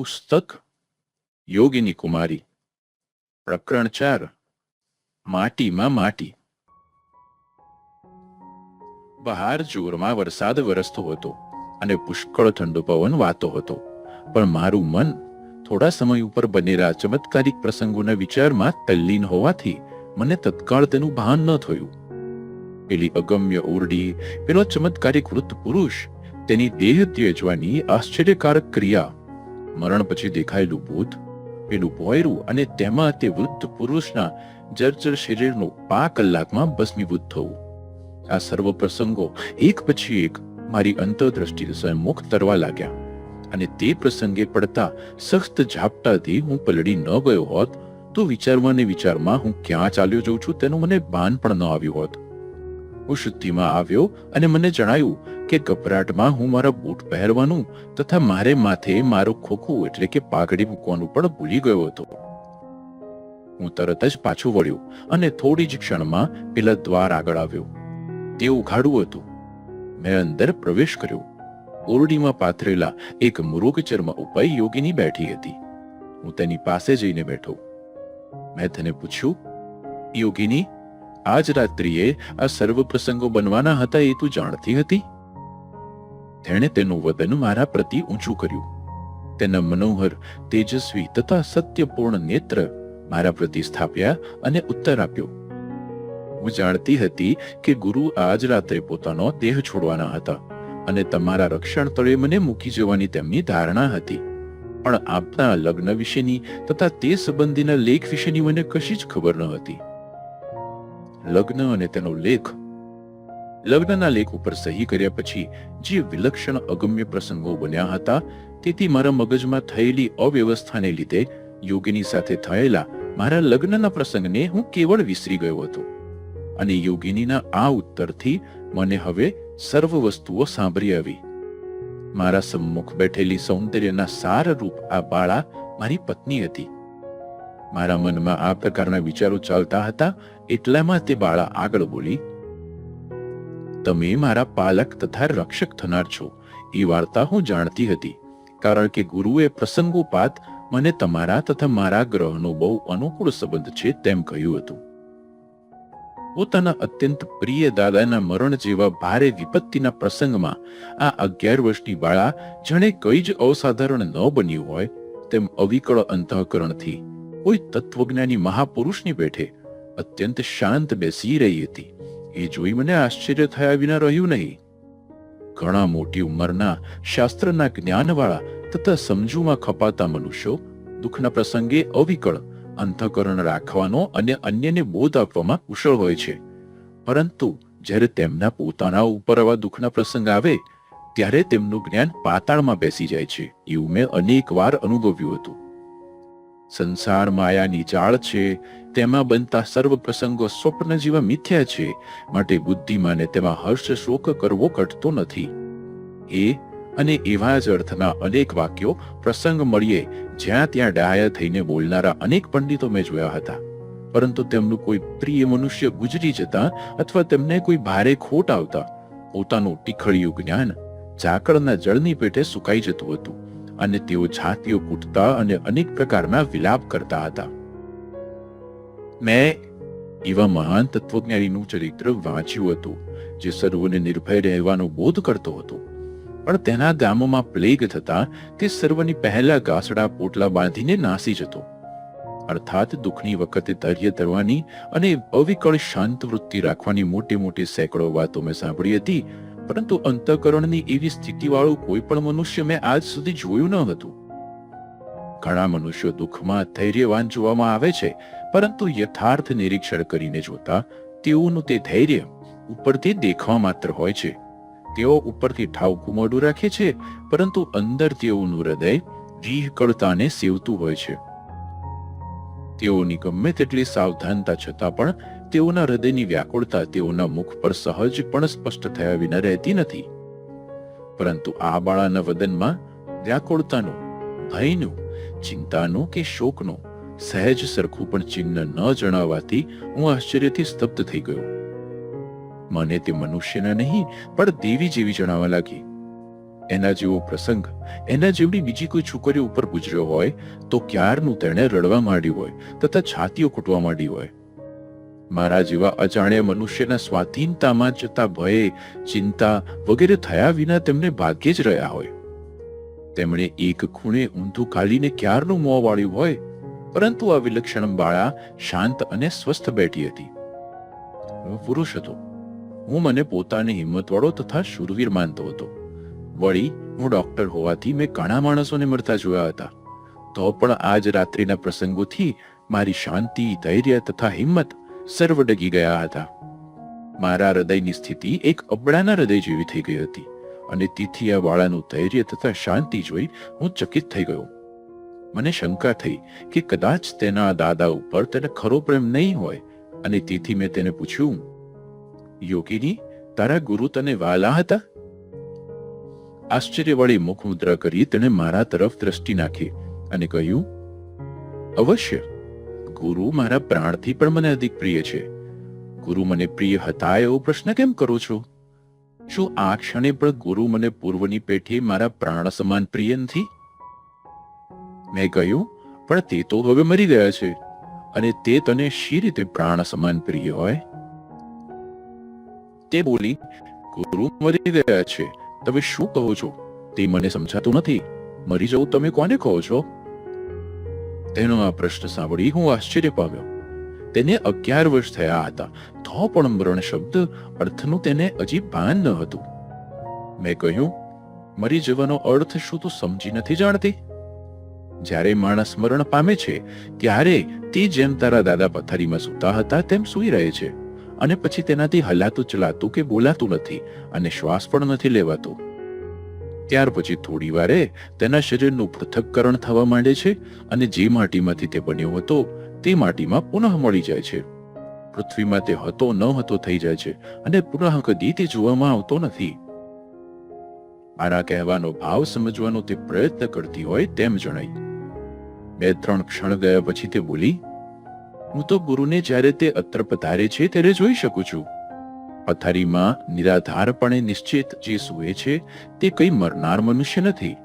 પુસ્તક યોગીની કુમારી. પ્રકરણ ચાર. માટીમાં માટી. બહાર જોરમાં વરસાદ વરસતો હતો અને પુષ્કળ ઠંડો પવન વાતો હતો. પણ મારું મન થોડા સમય ઉપર બનેલા ચમત્કારિક પ્રસંગોના વિચારમાં તલ્લીન હોવાથી મને તત્કાળ તેનું ભાન ન થયું. પેલી અગમ્ય ઓરડી, પેલો ચમત્કારિક વૃદ્ધ પુરુષ, તેની દેહ ત્યજવાની આશ્ચર્યકારક ક્રિયા મરણ પછી દેખાયેલું ભૂત, પેલું ભોયરું અને તેમાં તે વૃદ્ધ પુરુષના જર્જર શરીરનું પા કલાકમાં ભસ્મીભૂત થવું. આ સર્વ પ્રસંગો એક પછી એક મારી અંતરદ્રષ્ટિ સન્મુખ તરવા લાગ્યા અને તે પ્રસંગે પડતા સખ્ત ઝાપટાથી હું પલળી ન ગયો હોત, તો વિચારમાં ને વિચારમાં હું ક્યાં ચાલ્યો જઉં છું તેનું મને ભાન પણ ન આવ્યું હોત. હું શુદ્ધિમાં આવ્યો અને મને જણાયું કે ગભરાટમાં હું મારા બૂટ પહેરવાનું તથા મારે માથે મારું ખોખું એટલે કે પાઘડી મૂકવાનું પણ ભૂલી ગયો હતો. હું તરત જ પાછું વળ્યો અને થોડી જ ક્ષણમાં પેલા દ્વાર આગળ આવ્યો. તે ઉઘાડું હતું. મેં અંદર પ્રવેશ કર્યો. ઓરડીમાં પાથરેલા એક મૃગ ચર્મ ઉપર યોગીની બેઠી હતી. હું તેની પાસે જઈને બેઠો. મેં તેને પૂછ્યું, યોગીની આજ રાત્રિએ આ સર્વ પ્રસંગો બનવાના હતા એ તું જાણતી હતી? તેણે તેનું વદન મારા પ્રતિ ઊંચું કર્યું. તેના મનોહર, તેજસ્વી તથા સત્યપૂર્ણ નેત્ર મારા પ્રતિ સ્થાપ્યા અને ઉત્તર આપ્યો. હું જાણતી હતી કે ગુરુ આજ રાત્રે પોતાનો દેહ છોડવાના હતા અને તમારા રક્ષણ તળે મને મૂકી જવાની તેમની ધારણા હતી. પણ આપના લગ્ન વિશેની તથા તે સંબંધીના લેખ વિશેની મને કશી જ ખબર ન હતી. લગ્ન અને તેનો લેખ. લગ્નના લેખ ઉપર સહી કર્યા પછી જે વિલક્ષણ અગમ્ય પ્રસંગો બન્યા હતા, તેથી મારા મગજમાં થયેલી અવ્યવસ્થાને લીધે યોગીની સાથે થયેલા મારા લગ્નના પ્રસંગને હું કેવળ વિસરી ગયો હતો. અને યોગિનીના આ ઉત્તરથી મને હવે સર્વ વસ્તુઓ સાંભળી આવી. મારા સમ્મુખ બેઠેલી સૌંદર્યના સાર રૂપ આ બાળા મારી પત્ની હતી. મારા મનમાં આ પ્રકારના વિચારો ચાલતા હતા એટલામાં તે બાળા આગળ બોલી, તમે મારા પાલક તથા રક્ષક થનાર છો. એ વાર્તા હું જાણતી હતી, કારણ કે ગુરુએ પ્રસંગોપાત મને તમારા તથા મારા ગ્રહનો બહુ અનુકૂળ સંબંધ છે તેમ કહ્યું હતું. પોતાના અત્યંત પ્રિય દાદાના મરણ જેવા ભારે વિપત્તિના પ્રસંગમાં આ અગિયાર વર્ષની બાળા જાણે કઈ જ અસાધારણ ન બન્યું હોય તેમ અવિકળ અંતઃકરણથી કોઈ તત્વજ્ઞાની મહાપુરુષની પેઠે અત્યંત શાંત બેસી રહી હતી. એ જોઈ મને આશ્ચર્ય થયા વિના રહ્યું નહીં. ઘણા મોટી ઉંમરના શાસ્ત્રના જ્ઞાનવાળા તથા સમજુમાં ખપાતા મનુષ્યો દુઃખના પ્રસંગે અવિકળ અંતઃકરણ રાખવાનો અને અન્યને બોધ આપવામાં કુશળ હોય છે. પરંતુ જ્યારે તેમના પોતાના ઉપર આવા દુઃખના પ્રસંગ આવે, ત્યારે તેમનું જ્ઞાન પાતાળમાં બેસી જાય છે. એવું મેં અનેક વાર અનુભવ્યું હતું. સંસાર માયાની જાળ છે, તેમાં બનતા સર્વ પ્રસંગો સ્વપ્ન જેવા મિથ્યા છે, માટે બુદ્ધિમાને તેમાં હર્ષ શોક કરવો કટતો નથી. એ અને એવા જ અર્થના અનેક વાક્યો પ્રસંગ મળીએ, જ્યાં ત્યાં ડાયા થઈને બોલનારા અનેક પંડિતો મેં જોયા હતા. પરંતુ તેમનું કોઈ પ્રિય મનુષ્ય ગુજરી જતા અથવા તેમને કોઈ ભારે ખોટ આવતા, પોતાનું ટીખળિયું જ્ઞાન ઝાકળના જળની પેટે સુકાઈ જતું હતું. અને તેઓ છાતીઓ કૂટતા અને અનેક પ્રકારના વિલાપ કરતા હતા. મેં એવા મહાન તત્વજ્ઞાનીનું ચરિત્ર વાંચ્યું હતું, જે સર્વને નિર્ભય રહેવાનો બોધ કરતો હતો. પણ તેના ગામોમાં પ્લેગ થતા તે સર્વની પહેલા ગાસડા પોટલા બાંધીને નાસી જતો. અર્થાત દુઃખની વખતે ધૈર્ય ધરવાની અને અવિકળ શાંત વૃત્તિ રાખવાની મોટી મોટી સેંકડો વાતો મેં સાંભળી હતી પરંતુ અંતકરણની એવી સ્થિતિવાળું કોઈ પણ મનુષ્ય મેં આજ સુધી જોયું ન હતું. ઘણા મનુષ્યો દુઃખમાં ધૈર્યવાન જોવામાં આવે છે, પરંતુ યથાર્થ નિરીક્ષણ કરીને જોતા તેઓનું તે ધૈર્ય ઉપરથી દેખવા માત્ર હોય છે. તેઓ ઉપરથી ઠાવકું મોઢું રાખે છે, પરંતુ અંદર તેઓનું હૃદય રીહ કળતાને સેવતું હોય છે. તેઓની ગમે તેટલી સાવધાનતા છતાં પણ તેઓના હૃદયની વ્યાકુળતા તેઓના મુખ પર સહજ પણ સ્પષ્ટ થયા વિના રહેતી નથી. પરંતુ આ બાળાના વદનમાં વ્યાકુળતાનું, ભયનું, ચિંતાનું કે શોકનું સહેજ સરખું પણ ચિહ્ન ન જણાવવાથી હું આશ્ચર્યથી સ્તબ્ધ થઈ ગયો. મને તે મનુષ્યના નહીં, પણ દેવી જેવી જણાવવા લાગી. એના જેવો પ્રસંગ, એના જેવડી બીજી કોઈ છોકરીઓ ઉપર ગુજર્યો હોય, તો ક્યારનું તેણે રડવા માંડ્યું હોય, તથા છાતીઓ કૂટવા માંડી હોય. મારા જેવા અજાણ્યા મનુષ્યના સ્વાધીનતામાં જતા ભય, ચિંતા વગેરે થયા વિના તેમને ભાગ્યે જ રહ્યા હોય. તેમણે એક ખૂણે ઊંધું કાઢીને ક્યારનું મોં વાળ્યું હોય, પરંતુ આ વિલક્ષણ બાળા શાંત અને સ્વસ્થ બેઠી હતી. પુરુષ હતો. હું મને પોતાની હિંમતવાળો તથા શૂરવીર માનતો હતો. વળી હું ડોક્ટર હોવાથી મેં ઘણા માણસોને મરતા જોયા હતા. તો પણ આજ રાત્રિના પ્રસંગોથી મારી શાંતિ, ધૈર્ય તથા હિંમત સર્વ ડગી ગયા હતા. મારા હૃદયની સ્થિતિ એક અબડાના હૃદય જેવી થઈ ગઈ હતી અને તેથી આ વાળાનું ધૈર્ય તથા શાંતિ જોઈ હું ચકિત થઈ ગયો. મને શંકા થઈ કે કદાચ તેના દાદા ઉપર તેને ખરો પ્રેમ નહીં હોય અને તેથી મેં તેને પૂછ્યું, યોગીની, તારા ગુરુ તને વાલા હતા? આશ્ચર્યવાળી મુખ મુદ્રા કરી તેણે મારા તરફ દ્રષ્ટિ નાખી અને કહ્યું, અવશ્ય. ગુરુ મારા પ્રાણથી પણ મને અધિક પ્રિય છે. ગુરુ મને પ્રિય હતા એવો પ્રશ્ન કેમ કરો છો? શું આ ક્ષણે પણ ગુરુ મને પૂર્વની પેઠે મારા પ્રાણ સમાન પ્રિય નથી? મેં કહ્યું, પણ તે તો હવે મરી ગયા છે. અને તે તને શી રીતે પ્રાણ સમાન પ્રિય હોય? તે બોલી, ગુરુ મરી ગયા છે. તમે શું કહો છો? તે મને સમજાતું નથી. મરી જવું તમે કોને કહો છો? તેનો આ પ્રશ્ન સાંભળી હું આશ્ચર્ય પામ્યો તેને અગિયાર વર્ષ થયા હતા. તો પણ મરણ શબ્દ અર્થનું તેને હજી ભાન ન હતું. મેં કહ્યું, મરી જવાનો અર્થ શું તું સમજી નથી જાણતી? જ્યારે માણસ મરણ પામે છે, ત્યારે તે જેમ તારા દાદા પથારીમાં સૂતા હતા, તેમ સૂઈ રહે છે. અને પછી તેનાથી હલાતું ચલાતું કે બોલાતું નથી અને શ્વાસ પણ નથી લેવાતો. ત્યાર પછી થોડી વારે તેના શરીરનું પૃથક્કરણ થવા માંડે છે અને જે માટીમાંથી તે બન્યો હતો તે માટીમાં પુનઃ મળી જાય છે. પૃથ્વીમાં તે હતો ન હતો થઈ જાય છે અને પુનઃ કદી તે જોવામાં આવતો નથી. મારા કહેવાનો ભાવ સમજવાનો તે પ્રયત્ન કરતી હોય તેમ જણાય. બે ત્રણ ક્ષણ ગયા પછી તે બોલી, હું તો ગુરુને જ્યારે તે અત્ર પધારે છે ત્યારે જોઈ શકું છું. પથારીમાં નિરાધારપણે નિશ્ચિત જે સૂએ છે તે કઈ મરનાર મનુષ્ય નથી.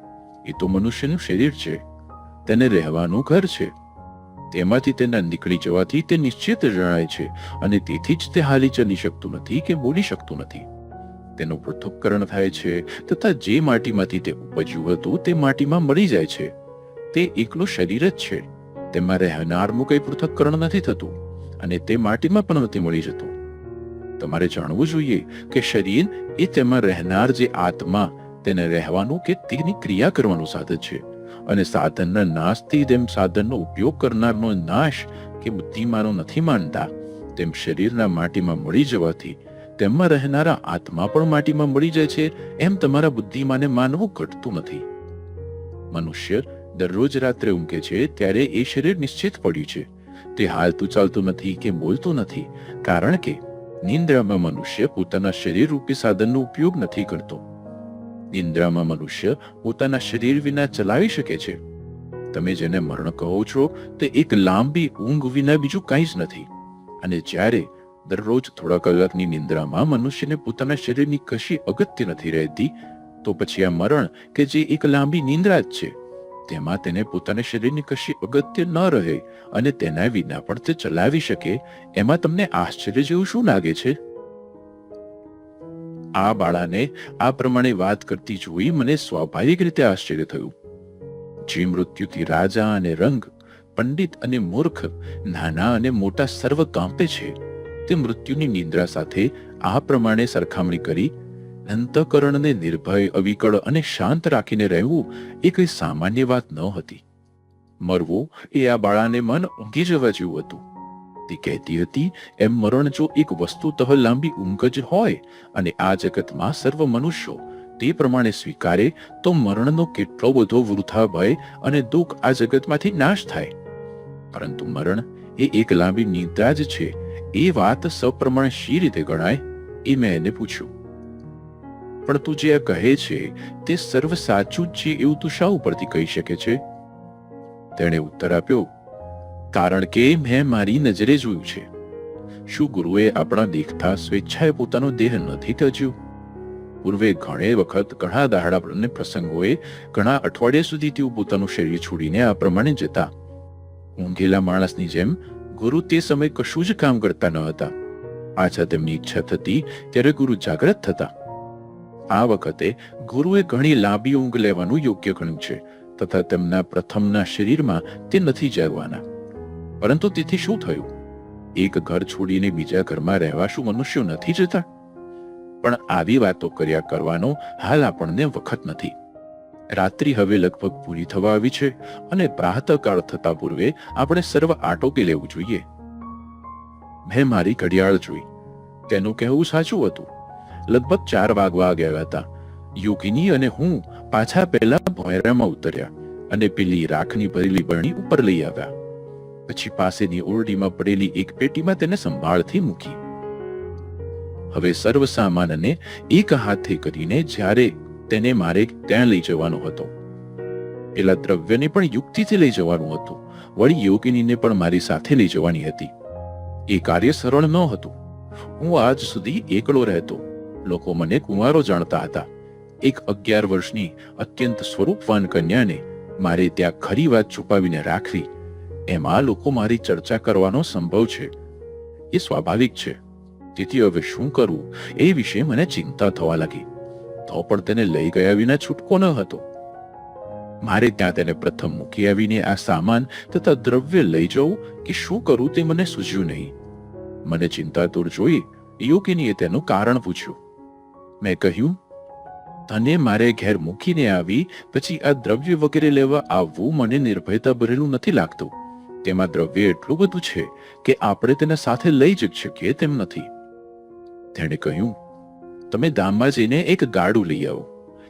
એ તો મનુષ્યનું શરીર છે. તેને રહેવાનું ઘર છે. તેમાંથી તેના નીકળી જવાથી તે નિશ્ચિત જણાય છે અને તેથી જ તે હાલી ચલી શકતું નથી કે બોલી શકતું નથી. તેનું પૃથ્થકરણ થાય છે તથા જે માટીમાંથી તે ઉપજ્યું હતું તે માટીમાં મળી જાય છે. તે એકલું શરીર જ છે. તેમાં રહેનારનું કઈ પૃથ્થકરણ નથી થતું અને તે માટીમાં પણ નથી મળી જતું. તમારે જાણવું જોઈએ કે શરીર એ તેમાં રહેનાર જે આત્મા, તેને રહેવાનું કે તેની ક્રિયા કરવાનું સાધન છે. અને સાધનના નાશથી તેમ સાધનનો ઉપયોગ કરનારનો નાશ કે બુદ્ધિમાનો નથી માનતા, તેમ શરીરના માટીમાં મળી જવાથી તેમાં રહેનારા આત્મા પણ માટીમાં મળી જાય છે, એમ તમારા બુદ્ધિમાને માનવું ઘટતું નથી. મનુષ્ય દરરોજ રાત્રે ઊંઘે છે ત્યારે એ શરીર નિશ્ચિત પડ્યું છે. તે હાલતું ચાલતું નથી કે બોલતું નથી, કારણ કે નિંદ્રામાં મનુષ્ય પોતાના શરીર રૂપી સાધનનો ઉપયોગ નથી કરતો. નિંદ્રામાં મનુષ્ય પોતાના શરીર વિના ચલાવી શકે છે. તમે જેને મરણ કહો છો, તે એક લાંબી ઊંઘ વિના બીજું કંઈ જ નથી. અને જ્યારે દરરોજ થોડા કલાકની નિંદ્રામાં મનુષ્યને પોતાના શરીરની કશી અગત્ય નથી રહેતી, તો પછી આ મરણ કે જે એક લાંબી નિંદ્રા જ છે. તેમાં તેને પોતાના શરીરની કશી અગત્ય ન રહે અને તેના વિના પણ તે ચલાવી શકે, એમાં તમને આશ્ચર્ય જેવું શું લાગે છે? આ બાળાને આ પ્રમાણે વાત કરતી જોઈ મને સ્વાભાવિક રીતે આશ્ચર્ય થયું. જે મૃત્યુથી રાજા અને રંગ, પંડિત અને મૂર્ખ, નાના અને મોટા સર્વ કાંપે છે. તે મૃત્યુની નિંદ્રા સાથે આ પ્રમાણે સરખામણી કરી અંતકરણને નિર્ભય, અવિકળ અને શાંત રાખીને રહેવું એ કઈ સામાન્ય વાત ન હતી. મરવું એ આ બાળાને મન ઊંઘી જવા જેવું હતું. તે કહેતી હતી, એમ મરણ જો એક વસ્તુતઃ લાંબી ઊંઘ જ હોય અને આ જગતમાં સર્વ મનુષ્યો તે પ્રમાણે સ્વીકારે, તો મરણનો કેટલો બધો વૃથા ભય અને દુઃખ આ જગતમાંથી નાશ થાય. પરંતુ મરણ એ એક લાંબી નિદ્રા જ છે. એ વાત સપ્રમાણ શી રીતે ગણાય. એ મેં એને પૂછ્યું. પણ તું જે કહે છે, તે સર્વ સાચું જ છે એવું તું શા ઉપરથી કહી શકે છે? તેણે ઉત્તર આપ્યો, કારણ કે મેં મારી નજરે જોયું છે. શું ગુરુએ આપણા દેખતા સ્વેચ્છાએ પોતાનો દેહ નથી ત્યજ્યો? પૂર્વે ઘણે વખત ઘણા દાહડા અને પ્રસંગોએ ઘણા અઠવાડિયા સુધી તેઓ પોતાનું શરીર છોડીને આ પ્રમાણે જતા. ઊંઘેલા માણસની જેમ ગુરુ તે સમયે કશું જ કામ કરતા ન હતા. આછા તેમની ઈચ્છા થતી ત્યારે ગુરુ જાગ્રત થતા. આ વખતે ગુરુએ ઘણી લાંબી ઊંઘ લેવાનું યોગ્ય ગણ્યું છે, તથા તેમના પ્રથમના શરીરમાં તે નથી જાગવાના પરંતુ તેથી શું થયું? એક ઘર છોડીને બીજા ઘરમાં રહેવા શું મનુષ્યો નથી જતા? પણ આવી વાતો કર્યા કરવાનો હાલ આપણને વખત નથી. રાત્રિ હવે લગભગ પૂરી થવા આવી છે અને પ્રાતકાળ થતા પૂર્વે આપણે સર્વ આટોકી લેવું જોઈએ. મેં મારી ઘડિયાળ જોઈ. તેનું કહેવું સાચું હતું. લગભગ ચાર વાગવા ગયા હતા. યોગિની અને હું પાછા પહેલા ભોયરામાં ઉતર્યા અને પેલી રાખની ભરેલી બરણી ઉપર લઈ આવ્યા. પછી પાસેની ઓરડીમાં પડેલી એક પેટીમાં તેને સંભાળથી મૂકી. હવે સર્વ સામાનને એક હાથે કરીને જ્યારે તેને મારે ત્યાં લઈ જવાનો હતો. પેલા દ્રવ્યને પણ યુક્તિથી લઈ જવાનું હતું. વળી યોગિનીને પણ મારી સાથે લઈ જવાની હતી. એ કાર્ય સરળ ન હતું. હું આજ સુધી એકલો રહેતો. લોકો મને કુંવારો જાણતા હતા. એક અગિયાર વર્ષની અત્યંત સ્વરૂપવાન કન્યાને મારે ત્યાં ખરી વાત છુપાવીને રાખવી. એમાં લોકો મારી ચર્ચા કરવાનો સંભવ છે. એ સ્વાભાવિક છે. તેથી હવે શું કરવું? એ વિશે મને ચિંતા થવા લાગી. તો પણ તેને લઈ ગયા વિના છૂટકો ન હતો. મારે ત્યાં તેને પ્રથમ મૂકી આવીને આ સામાન તથા દ્રવ્ય લઈ જવું કે શું કરું તે મને સૂઝ્યું નહીં. મને ચિંતાતુર જોઈ યોગીનીએ તેનું કારણ પૂછ્યું. મેં કહ્યું, તને મારે ઘેર મૂકીને આવી, પછી આ દ્રવ્ય વગેરે લેવા આવવું મને નિર્ભયતા ભરેલું નથી લાગતું. તેમાં દ્રવ્ય એટલું બધું છે કે આપણે તેને સાથે લઈ જ શકીએ તેમ નથી. તેણે કહ્યું, તમે દામમાં જઈને એક ગાડું લઈ આવો.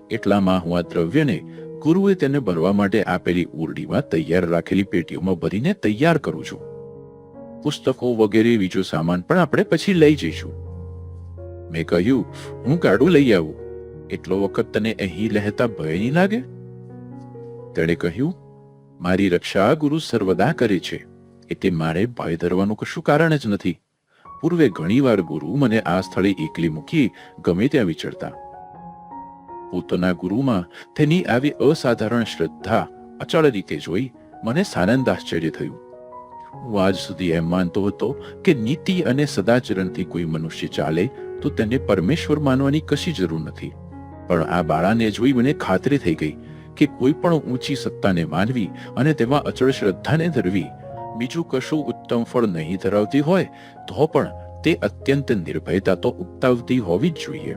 એટલામાં હું આ દ્રવ્યને ગુરુએ તેને ભરવા માટે આપેલી ઉરડીમાં તૈયાર રાખેલી પેટીઓમાં ભરીને તૈયાર કરું છું. પુસ્તકો વગેરે, બીજો સામાન પણ આપણે પછી લઈ જઈશું. મેં કહ્યું, હું ગાડું લઈ આવું. એટલો વખત તને અહીં લહેતા ભય નહીં લાગે? તેણે કહ્યું, મારી રક્ષા ગુરુ સર્વદા કરે છે, એટલે મારે ભય ધરવાનું કશું કારણ જ નથી. પૂર્વે ઘણીવાર ગુરુ મને આ સ્થળે એકલી મૂકી ગમે ત્યાં વિચરતા. પોતાના ગુરુમાં તેની આવી અસાધારણ શ્રદ્ધા અચળ રીતે જોઈ મને સાનંદ આશ્ચર્ય થયું. હું આજ સુધી એમ માનતો હતો કે નીતિ અને સદાચરણથી કોઈ મનુષ્ય ચાલે તો તેને પરમેશ્વર માનવાની કશી જરૂર નથી. પણ આ બાળાને જોઈ મને ખાતરી થઈ ગઈ કે કોઈ પણ ઊંચી સત્તાને માનવી અને તેમાં અચળ શ્રદ્ધાને ધરવી બીજું કશું ઉત્તમ ફળ નહીં ધરાવતી હોય, તો પણ તે અત્યંત નિર્ભયતા તો ઉપતાવતી હોવી જ જોઈએ.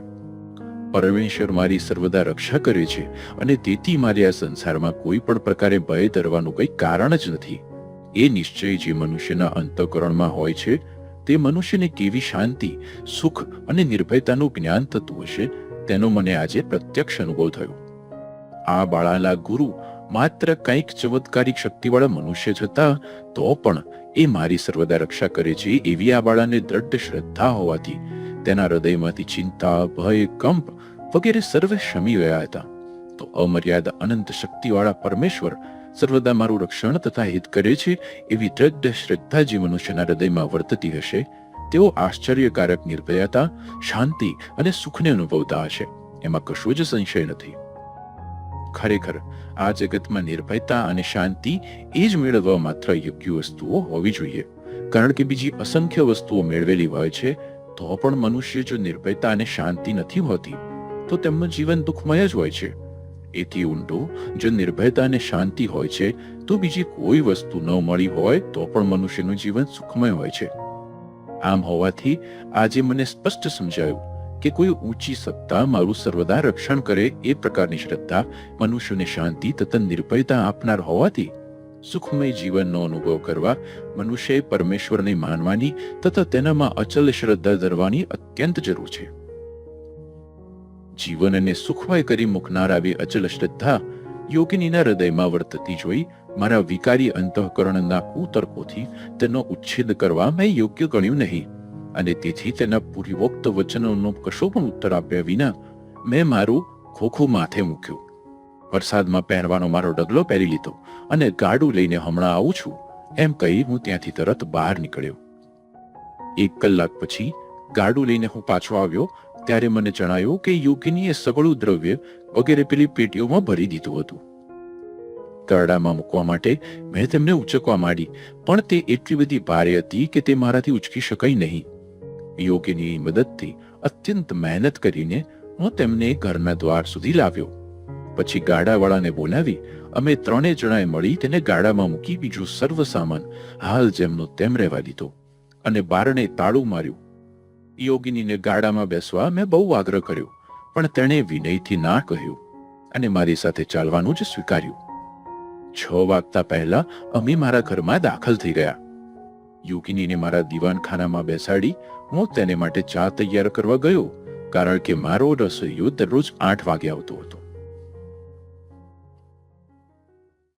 પરમેશ્વર મારી સર્વદા રક્ષા કરે છે અને તેથી મારે આ સંસારમાં કોઈ પણ પ્રકારે ભય ધરવાનું કંઈ કારણ જ નથી. એ નિશ્ચય જે મનુષ્યના અંતઃકરણમાં હોય છે તે મનુષ્યને કેવી શાંતિ, સુખ અને નિર્ભયતાનું જ્ઞાન થતું હશે, તેનો મને આજે પ્રત્યક્ષ અનુભવ થયો. આ બાળાલા ગુરુ માત્ર કંઈક ચમત્કારિક શક્તિવાળા મનુષ્ય જ તો પણ એ મારી સર્વદા રક્ષા કરે છે એવી આ બાળાને દ્રઢ શ્રદ્ધા હોવાથી. તેના હૃદયમાંથી ચિંતા, ભય, કંપ વગેરે સર્વે શમી ગયા હતા. તો અમર્યાદ અનંત શક્તિવાળા પરમેશ્વર સર્વદા મારું રક્ષણ તથા હિત કરે છે, એવી દ્રઢ શ્રદ્ધા જે મનુષ્યના હૃદયમાં વર્તતી હશે, તેઓ આશ્ચર્યકારક નિર્ભયતા, શાંતિ અને સુખને અનુભવતા હશે. એમાં કશું જ સંશય નથી. ખરેખર, આ જગતમાં નિર્ભયતા અને શાંતિ એ જ મેળવવા માત્ર યોગ્ય વસ્તુઓ હોવી જોઈએ. કારણ કે બીજી અસંખ્ય વસ્તુઓ મેળવેલી હોય છે, તો પણ મનુષ્ય જો નિર્ભયતા અને શાંતિ નથી હોતી, તો તેમનું જીવન દુઃખમય જ હોય છે. એથી ઊંડો જો નિર્ભયતા અને શાંતિ હોય છે, તો બીજી કોઈ વસ્તુ ન મળી હોય, તો પણ મનુષ્યનું જીવન સુખમય હોય છે. આમ હોવાથી આજે મને સ્પષ્ટ સમજાયું કે કોઈ ઊંચી સત્તા મારું સર્વદા રક્ષણ કરે એ પ્રકારની શ્રદ્ધા મનુષ્યને શાંતિ તથા નિર્ભયતા આપનાર હોવાથી સુખમય જીવનનો અનુભવ કરવા મનુષ્યએ પરમેશ્વરને માનવાની તથા તેનામાં અચલ શ્રદ્ધા ધરવાની અત્યંત જરૂર છે. જીવનને સુખમય કરી મૂકનાર આવી અચલ શ્રદ્ધા યોગિનીના હૃદયમાં વર્તતી જોઈ મારા વિકારી અંતઃકરણના કુતર્કોથી તેનો ઉચ્છેદ કરવા મેં યોગ્ય ગણ્યું નહીં. અને તેથી તેના પૂર્વોક્ત વચનોનો કશો પણ ઉત્તર આપ્યા વિના મેં મારું ખોખું માથે મૂક્યું. વરસાદમાં પહેરવાનો મારો ડગલો પહેરી લીધો અને ગાડું લઈને હમણાં આવું છું એમ કહી હું ત્યાંથી તરત બહાર નીકળ્યો. એક કલાક પછી ગાડું લઈને હું પાછો આવ્યો ત્યારે મને જણાયું કે યોગિનીએ સગળું દ્રવ્ય વગેરે પેલી પેટીઓમાં ભરી દીધું હતું. તરડામાં મૂકવા માટે મેં તેમને ઉચકવા માંડી, પણ તે એટલી બધી ભારે હતી કે તે મારાથી ઉચકી શકાય નહીં. યોગીની મદદથી અત્યંત મહેનત કરીને હું તેમને ઘરના દ્વાર સુધી લાવ્યો. પછી ગાડાવાળાને બોલાવી અમે ત્રણે જણાએ મળી તેને ગાડામાં મૂકી બીજું સર્વ સામાન હાલ જેમનો તેમ રહેવા દીધો અને બારણે તાળું માર્યું. યોગિનીને ગાડામાં બેસવા મેં બહુ આગ્રહ કર્યો, પણ તેણે વિનયથી ના કહ્યું અને મારી સાથે ચાલવાનું જ સ્વીકાર્યું. છ વાગતા પહેલા અમે મારા ઘરમાં દાખલ થઈ ગયા. યોગિનીને મારા દીવાનખાનામાં બેસાડી હું તેને માટે ચા તૈયાર કરવા ગયો, કારણ કે મારો રસોઈયો દરરોજ આઠ વાગે આવતો હતો.